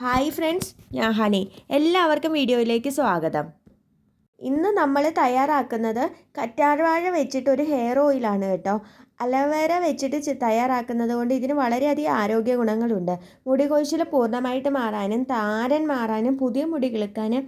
Hi friends ഞാൻ honey. എല്ലാവർക്കും വീഡിയോയിലേക്ക് സ്വാഗതം. ഇന്ന് നമ്മൾ തയ്യാറാക്കുന്നത് കറ്റാർവാഴ വെച്ചിട്ട് ഒരു ഹെയർ ഓയിലാണ് കേട്ടോ. അലവേര വെച്ചിട്ട് തയ്യാറാക്കുന്നത് കൊണ്ട് ഇതിന് വളരെയധികം ആരോഗ്യ ഗുണങ്ങളുണ്ട്. മുടി കൊഴിച്ചിൽ പൂർണമായിട്ട് മാറാനും താരൻ മാറാനും പുതിയ മുടി കിളുക്കാനും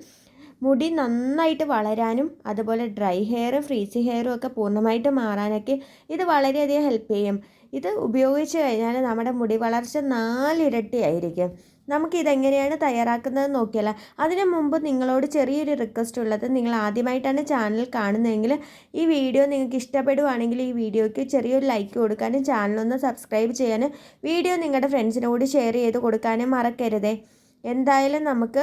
മുടി നന്നായിട്ട് വളരാനും അതുപോലെ ഡ്രൈ ഹെയർ ഫ്രീസി ഹെയറും ഒക്കെ പൂർണമായിട്ട് മാറാനൊക്കെ ഇത് വളരെയധികം ഹെൽപ്പ് ചെയ്യും. ഇത് ഉപയോഗിച്ച് കഴിഞ്ഞാൽ നമ്മുടെ മുടി വളർച്ച നാലിരട്ടിയായിരിക്കും. നമുക്കിതെങ്ങനെയാണ് തയ്യാറാക്കുന്നത് നോക്കിയാലോ. അതിനു മുമ്പ് നിങ്ങളോട് ചെറിയൊരു റിക്വസ്റ്റ് ഉള്ളത് നിങ്ങൾ ആദ്യമായിട്ടാണ് ചാനൽ കാണുന്നതെങ്കിൽ ഈ വീഡിയോ നിങ്ങൾക്ക് ഇഷ്ടപ്പെടുവാണെങ്കിൽ ഈ വീഡിയോയ്ക്ക് ചെറിയൊരു ലൈക്ക് കൊടുക്കാനും ചാനലൊന്ന് സബ്സ്ക്രൈബ് ചെയ്യാനും വീഡിയോ നിങ്ങളുടെ ഫ്രണ്ട്സിനോട് ഷെയർ ചെയ്ത് കൊടുക്കാനും മറക്കരുതേ. എന്തായാലും നമുക്ക്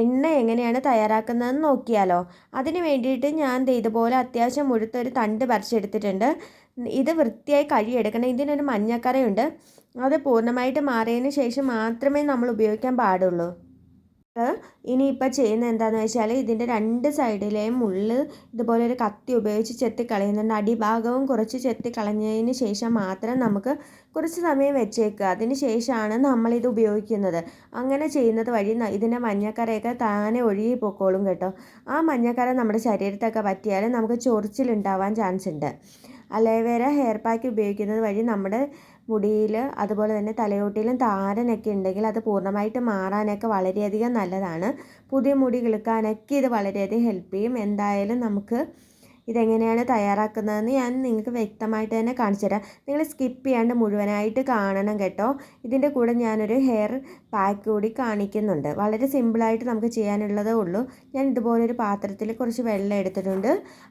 എണ്ണ എങ്ങനെയാണ് തയ്യാറാക്കുന്നതെന്ന് നോക്കിയാലോ. അതിന് വേണ്ടിയിട്ട് ഞാൻ ഇതുപോലെ അത്യാവശ്യം മുഴുത്തൊരു തണ്ട് പറിച്ചെടുത്തിട്ടുണ്ട്. ഇത് വൃത്തിയായി കഴുകിയെടുക്കണം. ഇതിനൊരു മഞ്ഞക്കറയുണ്ട്. അത് പൂർണമായിട്ട് മാറിയതിന് ശേഷം മാത്രമേ നമ്മൾ ഉപയോഗിക്കാൻ പാടുള്ളൂ. ഇനി ഇനിയിപ്പോൾ ചെയ്യുന്നത് എന്താണെന്ന് വെച്ചാൽ ഇതിന്റെ രണ്ട് സൈഡിലെയും മുള്ള് ഇതുപോലെ ഒരു കത്തി ഉപയോഗിച്ച് ചെത്തി കളയുന്നുണ്ട്. അടിഭാഗവും കുറച്ച് ചെത്തി കളഞ്ഞതിന് ശേഷം മാത്രം നമുക്ക് കുറച്ച് സമയം വെച്ചേക്കുക. അതിന് ശേഷമാണ് നമ്മളിത് ഉപയോഗിക്കുന്നത്. അങ്ങനെ ചെയ്യുന്നത് വഴി ഇതിന്റെ മഞ്ഞക്കറയൊക്കെ താനെ ഒഴുകി പൊക്കോളും കേട്ടോ. ആ മഞ്ഞക്കറ നമ്മുടെ ശരീരത്തൊക്കെ പറ്റിയാൽ നമുക്ക് ചൊറിച്ചിലുണ്ടാവാൻ ചാൻസ് ഉണ്ട് അലോവേര ഹെയർ പാക്ക് ഉപയോഗിക്കുന്നത് വഴി നമ്മുടെ മുടിയിൽ അതുപോലെ തന്നെ തലയോട്ടിയിലും താരനൊക്കെ ഉണ്ടെങ്കിൽ അത് പൂർണമായിട്ട് മാറാനൊക്കെ വളരെയധികം നല്ലതാണ്. പുതിയ മുടി കിളുക്കാനൊക്കെ ഇത് വളരെയധികം ഹെൽപ്പ് ചെയ്യും. എന്തായാലും നമുക്ക് ഇതെങ്ങനെയാണ് തയ്യാറാക്കുന്നതെന്ന് ഞാൻ നിങ്ങൾക്ക് വ്യക്തമായിട്ട് തന്നെ കാണിച്ചു തരാം. നിങ്ങൾ സ്കിപ്പ് ചെയ്യാണ്ട് മുഴുവനായിട്ട് കാണണം കേട്ടോ. ഇതിന്റെ കൂടെ ഞാനൊരു ഹെയർ പാക്ക് കൂടി കാണിക്കുന്നുണ്ട്. വളരെ സിമ്പിളായിട്ട് നമുക്ക് ചെയ്യാനുള്ളതേ ഉള്ളൂ. ഞാൻ ഇതുപോലൊരു പാത്രത്തിൽ കുറച്ച് വെള്ളം എടുത്തിട്ടുണ്ട്.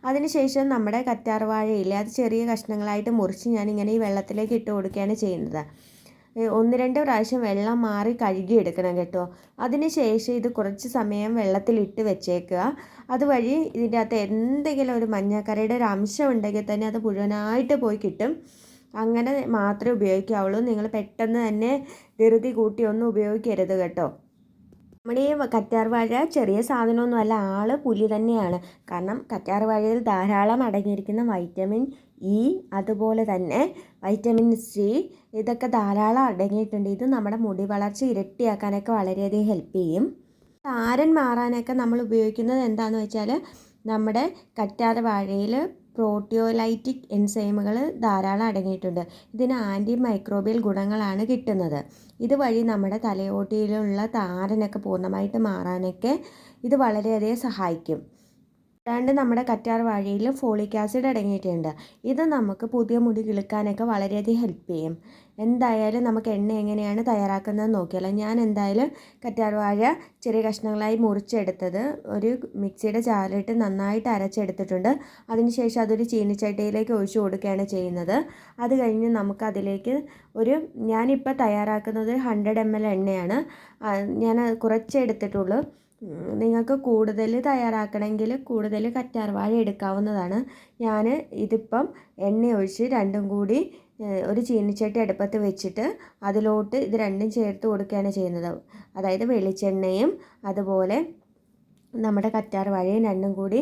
അതിനുശേഷം നമ്മുടെ കറ്റാർവാഴയില്ലേ അത് ചെറിയ കഷ്ണങ്ങളായിട്ട് മുറിച്ച് ഞാനിങ്ങനെ ഈ വെള്ളത്തിലേക്ക് ഇട്ട് കൊടുക്കുകയാണ് ചെയ്യുന്നത്. ഒന്ന് രണ്ട് പ്രാവശ്യം വെള്ളം മാറി കഴുകി എടുക്കണം കേട്ടോ. അതിന് ശേഷം ഇത് കുറച്ച് സമയം വെള്ളത്തിലിട്ട് വെച്ചേക്കുക. അതുവഴി ഇതിന്റെ അകത്ത് എന്തെങ്കിലും ഒരു മഞ്ഞക്കറിയുടെ ഒരു അംശം ഉണ്ടെങ്കിൽ തന്നെ അത് മുഴുവനായിട്ട് പോയി കിട്ടും. അങ്ങനെ മാത്രമേ ഉപയോഗിക്കാവുള്ളൂ. നിങ്ങൾ പെട്ടെന്ന് തന്നെ ധൃതി കൂട്ടി ഒന്നും ഉപയോഗിക്കരുത് കേട്ടോ. നമ്മുടെ ഈ കറ്റാർവാഴ ചെറിയ സാധനമൊന്നുമല്ല ആൾ പുലി തന്നെയാണ്. കാരണം കറ്റാർ വാഴയിൽ ധാരാളം അടങ്ങിയിരിക്കുന്ന വൈറ്റമിൻ ഇ അതുപോലെ തന്നെ വൈറ്റമിൻ സി ഇതൊക്കെ ധാരാളം അടങ്ങിയിട്ടുണ്ട്. ഇത് നമ്മുടെ മുടി വളർച്ച ഇരട്ടിയാക്കാനൊക്കെ വളരെയധികം ഹെൽപ്പ് ചെയ്യും. താരൻ മാറാനൊക്കെ നമ്മൾ ഉപയോഗിക്കുന്നത് എന്താണെന്ന് വെച്ചാൽ നമ്മുടെ കറ്റാർ കറ്റാർവാഴയിൽ പ്രോട്ടിയോലൈറ്റിക് എൻസൈമുകൾ ധാരാളം അടങ്ങിയിട്ടുണ്ട്. ഇതിന് ആന്റി മൈക്രോബിയൽ ഗുണങ്ങളാണ് കിട്ടുന്നത്. ഇതുവഴി നമ്മുടെ തലയോട്ടിയിലുള്ള താരനൊക്കെ പൂർണമായിട്ട് മാറാനൊക്കെ ഇത് വളരെയധികം സഹായിക്കും. അതാണ്ട് നമ്മുടെ കറ്റാർ വാഴയിൽ ഫോളിക് ആസിഡ് അടങ്ങിയിട്ടുണ്ട്. ഇത് നമുക്ക് പുതിയ മുടി കിളുക്കാനൊക്കെ വളരെയധികം ഹെൽപ്പ് ചെയ്യും. എന്തായാലും നമുക്ക് എണ്ണ എങ്ങനെയാണ് തയ്യാറാക്കുന്നത് നോക്കിയാലോ. ഞാൻ എന്തായാലും കറ്റാർ വാഴ ചെറിയ കഷ്ണങ്ങളായി മുറിച്ചെടുത്തത് ഒരു മിക്സിയുടെ ചാലിട്ട് നന്നായിട്ട് അരച്ചെടുത്തിട്ടുണ്ട്. അതിനുശേഷം അതൊരു ചീനിച്ചട്ടിയിലേക്ക് ഒഴിച്ചു കൊടുക്കുകയാണ് ചെയ്യുന്നത്. അത് കഴിഞ്ഞ് നമുക്ക് അതിലേക്ക് ഒരു ഞാനിപ്പോൾ തയ്യാറാക്കുന്നത് ഹൺഡ്രഡ് എം എൽ എണ്ണയാണ്. ഞാൻ കുറച്ചേ എടുത്തിട്ടുള്ളൂ. ഉം, നിങ്ങൾക്ക് കൂടുതൽ തയ്യാറാക്കണമെങ്കിൽ കൂടുതൽ കറ്റാർവാഴ എടുക്കാവുന്നതാണ്. ഞാൻ ഇതിപ്പം എണ്ണ ഒഴിച്ച് രണ്ടും കൂടി ഒരു ചീനിച്ചട്ടി അടുപ്പത്ത് വെച്ചിട്ട് അതിലോട്ട് ഇത് രണ്ടും ചേർത്ത് കൊടുക്കുകയാണ് ചെയ്യുന്നത്. അതായത് വെളിച്ചെണ്ണയും അതുപോലെ നമ്മുടെ കറ്റാർവാഴയും രണ്ടും കൂടി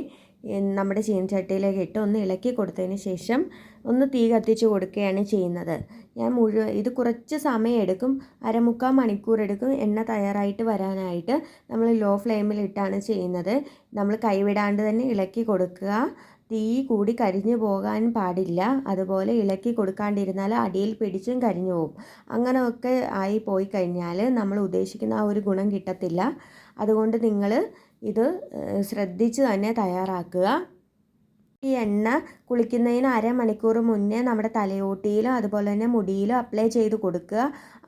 നമ്മുടെ ചീനച്ചട്ടിയിലേക്ക് ഇട്ട് ഒന്ന് ഇളക്കി കൊടുത്തതിന് ശേഷം ഒന്ന് തീ കത്തിച്ച് കൊടുക്കുകയാണ് ചെയ്യുന്നത്. ഞാൻ മുഴുവൻ ഇത് കുറച്ച് സമയം എടുക്കും. അരമുക്കാൽ മണിക്കൂർ എടുക്കും. എണ്ണ തയ്യാറായിട്ട് വരാനായിട്ട് നമ്മൾ ലോ ഫ്ലെയിമിൽ ഇട്ടാണ് ചെയ്യുന്നത്. നമ്മൾ കൈവിടാണ്ട് തന്നെ ഇളക്കി കൊടുക്കുക. തീ കൂടി കരിഞ്ഞു പോകാൻ പാടില്ല. അതുപോലെ ഇളക്കി കൊടുക്കാണ്ടിരുന്നാൽ അടിയിൽ പിടിച്ചും കരിഞ്ഞു പോകും അങ്ങനെയൊക്കെ ആയി പോയി കഴിഞ്ഞാൽ നമ്മൾ ഉദ്ദേശിക്കുന്ന ആ ഒരു ഗുണം കിട്ടത്തില്ല. അതുകൊണ്ട് നിങ്ങൾ ഇത് ശ്രദ്ധിച്ച് തന്നെ തയ്യാറാക്കുക. ഈ എണ്ണ കുളിക്കുന്നതിന് അരമണിക്കൂർ മുന്നേ നമ്മുടെ തലയോട്ടിയിലോ അതുപോലെ തന്നെ മുടിയിലോ അപ്ലൈ ചെയ്ത് കൊടുക്കുക.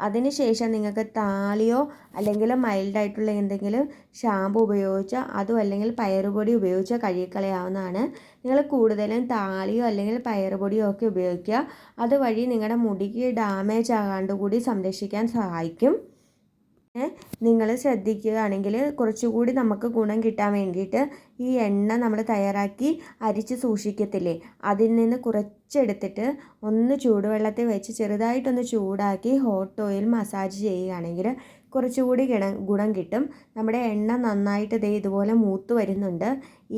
അതിനുശേഷം നിങ്ങൾക്ക് താളിയോ അല്ലെങ്കിൽ മൈൽഡായിട്ടുള്ള എന്തെങ്കിലും ഷാമ്പു ഉപയോഗിച്ചോ അതും അല്ലെങ്കിൽ പയറുപൊടി ഉപയോഗിച്ചോ കഴുകിക്കളയാവുന്നതാണ്. നിങ്ങൾ കൂടുതലും താളിയോ അല്ലെങ്കിൽ പയറുപൊടിയോ ഒക്കെ ഉപയോഗിക്കുക. അതുവഴി നിങ്ങളുടെ മുടിക്ക് ഡാമേജ് ആകാണ്ട് കൂടി സംരക്ഷിക്കാൻ സഹായിക്കും. നിങ്ങൾ ശ്രദ്ധിക്കുകയാണെങ്കിൽ കുറച്ചുകൂടി നമുക്ക് ഗുണം കിട്ടാൻ വേണ്ടിയിട്ട് ഈ എണ്ണ നമ്മൾ തയ്യാറാക്കി അരിച്ച് സൂക്ഷിക്കത്തില്ലേ? അതിൽ നിന്ന് കുറച്ചെടുത്തിട്ട് ഒന്ന് ചൂടുവെള്ളത്തിൽ വെച്ച് ചെറുതായിട്ടൊന്ന് ചൂടാക്കി ഹോട്ട് ഓയിൽ മസാജ് ചെയ്യുകയാണെങ്കിൽ കുറച്ചുകൂടി ഗുണം ഗുണം കിട്ടും. നമ്മുടെ എണ്ണ നന്നായിട്ട് ദേ ഇതുപോലെ മൂത്ത് വരുന്നുണ്ട്.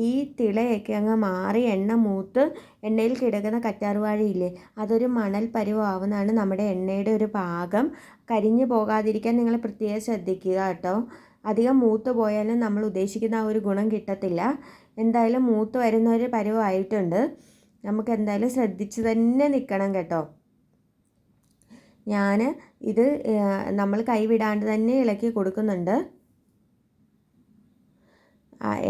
ഈ തിളയൊക്കെ അങ്ങ് മാറി എണ്ണ മൂത്ത് എണ്ണയിൽ കിടക്കുന്ന കറ്റാർവാഴയില്ലേ അതൊരു മണൽ പരുവാവുന്നതാണ് നമ്മുടെ എണ്ണയുടെ ഒരു പാകം. കരിഞ്ഞു പോകാതിരിക്കാൻ നിങ്ങൾ പ്രത്യേകം ശ്രദ്ധിക്കുക കേട്ടോ. അധികം മൂത്ത് പോയാലും നമ്മൾ ഉദ്ദേശിക്കുന്ന ആ ഒരു ഗുണം കിട്ടത്തില്ല. എന്തായാലും മൂത്ത് വരുന്ന ഒരു പരുവായിട്ടുണ്ട്. നമുക്ക് എന്തായാലും ശ്രദ്ധിച്ച് തന്നെ നിൽക്കണം കേട്ടോ. ഞാൻ ഇത് നമ്മൾ കൈവിടാണ്ട് തന്നെ ഇളക്കി കൊടുക്കുന്നുണ്ട്.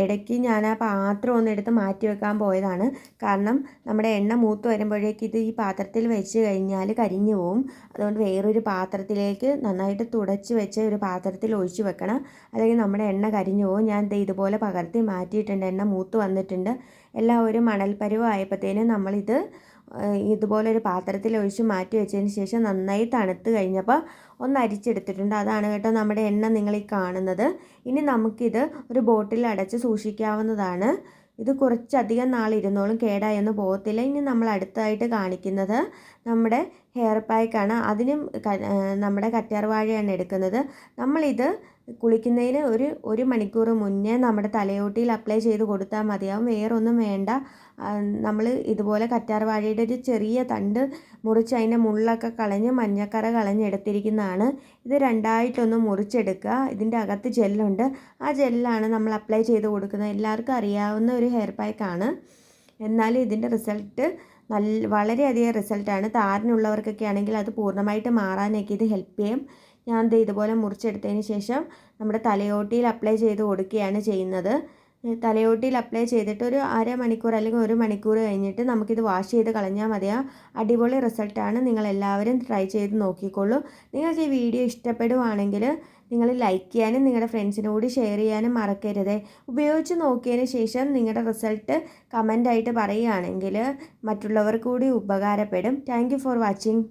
ഇടയ്ക്ക് ഞാൻ ആ പാത്രം ഒന്ന് എടുത്ത് മാറ്റി വെക്കാൻ പോയതാണ്. കാരണം നമ്മുടെ എണ്ണ മൂത്ത് വരുമ്പോഴേക്ക് ഇത് ഈ പാത്രത്തിൽ വെച്ച് കഴിഞ്ഞാൽ കരിഞ്ഞു പോവും. അതുകൊണ്ട് വേറൊരു പാത്രത്തിലേക്ക് നന്നായിട്ട് തുടച്ച് വെച്ച് ഒരു പാത്രത്തിൽ ഒഴിച്ചു വെക്കണം. അല്ലെങ്കിൽ നമ്മുടെ എണ്ണ കരിഞ്ഞു പോവും. ഞാൻ ഇതുപോലെ പകർത്തി മാറ്റിയിട്ടുണ്ട്. എണ്ണ മൂത്ത് വന്നിട്ടുണ്ട്. എല്ലാം ഒരു മണൽപ്പരുവായപ്പോഴത്തേനും നമ്മളിത് ഇതുപോലെ ഒരു പാത്രത്തിൽ ഒഴിച്ച് മാറ്റി വെച്ചതിന് ശേഷം നന്നായി തണുത്ത് കഴിഞ്ഞപ്പോൾ ഒന്ന് അരിച്ചെടുത്തിട്ടുണ്ട്. അതാണ് കേട്ടോ നമ്മുടെ എണ്ണ നിങ്ങൾ ഈ കാണുന്നത്. ഇനി നമുക്കിത് ഒരു ബോട്ടിൽ അടച്ച് സൂക്ഷിക്കാവുന്നതാണ്. ഇത് കുറച്ചധികം നാൾ ഇരുന്നോളും കേടായൊന്നും പോകത്തില്ല. ഇനി നമ്മൾ അടുത്തായിട്ട് കാണിക്കുന്നത് നമ്മുടെ ഹെയർ പാക്കാണ് അതിനും നമ്മുടെ കറ്റാർവാഴയാണ് എടുക്കുന്നത്. നമ്മളിത് കുളിക്കുന്നതിന് ഒരു ഒരു മണിക്കൂർ മുന്നേ നമ്മുടെ തലയോട്ടിയിൽ അപ്ലൈ ചെയ്ത് കൊടുത്താൽ മതിയാവും. വേറൊന്നും വേണ്ട. നമ്മൾ ഇതുപോലെ കറ്റാർവാഴയുടെ ഒരു ചെറിയ തണ്ട് മുറിച്ച് അതിന്റെ മുള്ളൊക്കെ കളഞ്ഞ് മഞ്ഞക്കറ കളഞ്ഞെടുത്തിരിക്കുന്നതാണ് ഇത് രണ്ടായിട്ടൊന്ന് മുറിച്ചെടുക്കുക. ഇതിന്റെ അകത്ത് ജെല്ലുണ്ട്. ആ ജെല്ലാണ് നമ്മൾ അപ്ലൈ ചെയ്ത് കൊടുക്കുന്നത്. എല്ലാവർക്കും അറിയാവുന്ന ഒരു ഹെയർ പാക്കാണ്. എന്നാലും ഇതിന്റെ റിസൾട്ട് നല്ല വളരെയധികം റിസൾട്ടാണ്. താരനുള്ളവർക്കൊക്കെ ആണെങ്കിൽ അത് പൂർണമായിട്ട് മാറാനൊക്കെ ഇത് ഹെൽപ്പ് ചെയ്യും. ഞാൻ ഇത് ഇതുപോലെ മുറിച്ചെടുത്തതിന് ശേഷം നമ്മുടെ തലയോട്ടിയിൽ അപ്ലൈ ചെയ്ത് കൊടുക്കുകയാണ് ചെയ്യുന്നത്. തലയോട്ടിയിൽ അപ്ലൈ ചെയ്തിട്ട് ഒരു അര മണിക്കൂർ അല്ലെങ്കിൽ ഒരു മണിക്കൂർ കഴിഞ്ഞിട്ട് നമുക്കിത് വാഷ് ചെയ്ത് കളഞ്ഞാൽ മതിയാ അടിപൊളി റിസൾട്ടാണ്. നിങ്ങൾ എല്ലാവരും ട്രൈ ചെയ്ത് നോക്കിക്കോളൂ. നിങ്ങൾക്ക് ഈ വീഡിയോ ഇഷ്ടപ്പെടുവാണെങ്കിൽ നിങ്ങൾ ലൈക്ക് ചെയ്യാനും നിങ്ങളുടെ ഫ്രണ്ട്സിനും കൂടി ഷെയർ ചെയ്യാനും മറക്കരുത്. ഉപയോഗിച്ച് നോക്കിയതിന് ശേഷം നിങ്ങളുടെ റിസൾട്ട് കമന്റായിട്ട് പറയുകയാണെങ്കിൽ മറ്റുള്ളവർക്ക് കൂടി ഉപകാരപ്പെടും. Thank for watching.